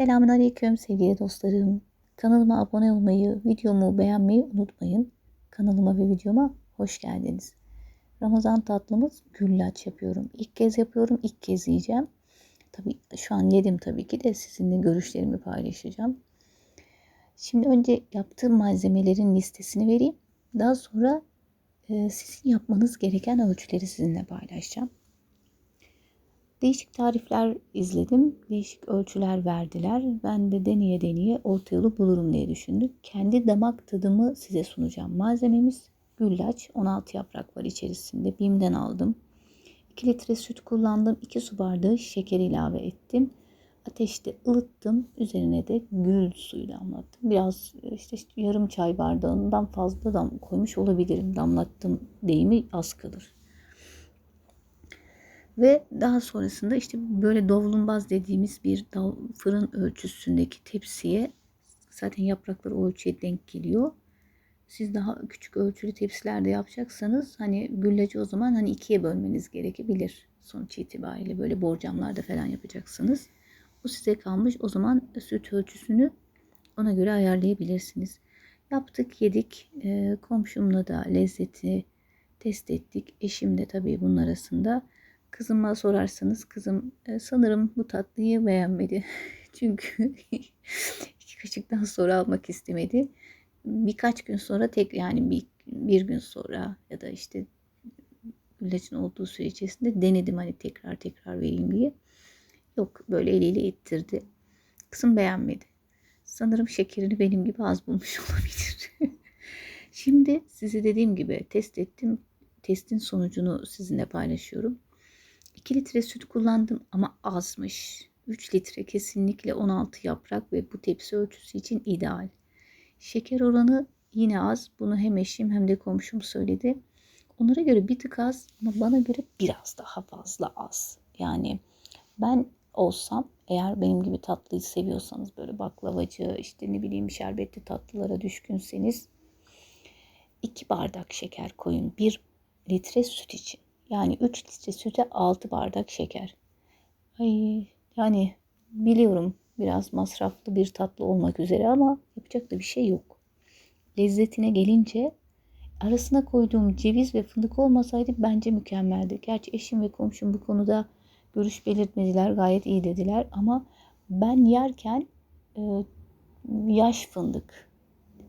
Selamünaleyküm sevgili dostlarım. Kanalıma abone olmayı, videomu beğenmeyi unutmayın. Kanalıma ve videoma hoş geldiniz. Ramazan tatlımız güllaç yapıyorum. İlk kez yapıyorum, ilk kez yiyeceğim. Tabii şu an yedim tabii ki de sizinle görüşlerimi paylaşacağım. Şimdi önce yaptığım malzemelerin listesini vereyim. Daha sonra e, sizin yapmanız gereken ölçüleri sizinle paylaşacağım. Değişik tarifler izledim. Değişik ölçüler verdiler. Ben de deneye deneye orta yolu bulurum diye düşündüm. Kendi damak tadımı size sunacağım. Malzememiz güllaç. 16 yaprak var içerisinde. Bim'den aldım. 2 litre süt kullandım. 2 su bardağı şeker ilave ettim. Ateşte ılıttım. Üzerine de gül suyu damlattım. Biraz işte, işte yarım çay bardağından fazla da koymuş olabilirim. Damlattım deyimi az kalır. Ve daha sonrasında işte böyle dovlumbaz dediğimiz bir fırın ölçüsündeki tepsiye zaten yaprakları o ölçüye denk geliyor. Siz daha küçük ölçülü tepsilerde yapacaksanız hani güllacı o zaman hani ikiye bölmeniz gerekebilir. Sonuç itibariyle böyle borcamlarda falan yapacaksınız. O size kalmış. O zaman süt ölçüsünü ona göre ayarlayabilirsiniz. Yaptık, yedik. E, komşumla da lezzeti test ettik. Eşim de tabii bunun arasında. Kızıma sorarsanız kızım e, sanırım bu tatlıyı beğenmedi. Çünkü iki kaşıktan sonra almak istemedi. Birkaç gün sonra tek yani bir, bir gün sonra ya da işte güllacın olduğu süre içerisinde denedim hani tekrar tekrar vereyim diye. Yok böyle eliyle ittirdi. Kızım beğenmedi. Sanırım şekerini benim gibi az bulmuş olabilir. Şimdi size dediğim gibi test ettim. Testin sonucunu sizinle paylaşıyorum. 2 litre süt kullandım ama azmış. 3 litre kesinlikle 16 yaprak ve bu tepsi ölçüsü için ideal. Şeker oranı yine az. Bunu hem eşim hem de komşum söyledi. Onlara göre bir tık az ama bana göre biraz daha fazla az. Yani ben olsam eğer benim gibi tatlıyı seviyorsanız böyle baklavacı işte ne bileyim şerbetli tatlılara düşkünseniz 2 bardak şeker koyun 1 litre süt için. Yani 3 litre süte 6 bardak şeker. Ay, yani biliyorum biraz masraflı bir tatlı olmak üzere ama yapacak da bir şey yok. Lezzetine gelince arasına koyduğum ceviz ve fındık olmasaydı bence mükemmeldi. Gerçi eşim ve komşum bu konuda görüş belirtmediler. Gayet iyi dediler ama ben yerken e, yaş fındık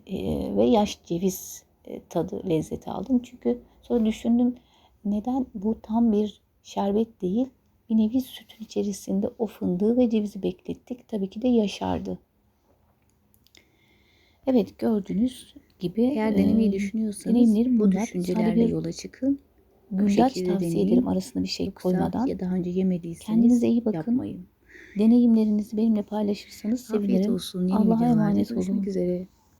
e, ve yaş ceviz e, tadı lezzeti aldım. Çünkü sonra düşündüm neden bu tam bir şerbet değil bir nevi sütün içerisinde o fındığı ve cevizi beklettik. Tabii ki de yaşardı. Evet gördüğünüz gibi eğer denemeyi e, düşünüyorsanız bu düşüncelerle yola çıkın. Güllaç tavsiye deneyin. ederim arasına bir şey Yoksa koymadan. Ya daha önce yemediyseniz Kendinize iyi bakın. Yapmayın. Deneyimlerinizi benimle paylaşırsanız sevinirim. Allah'a emanet olun. Görüşmek üzere.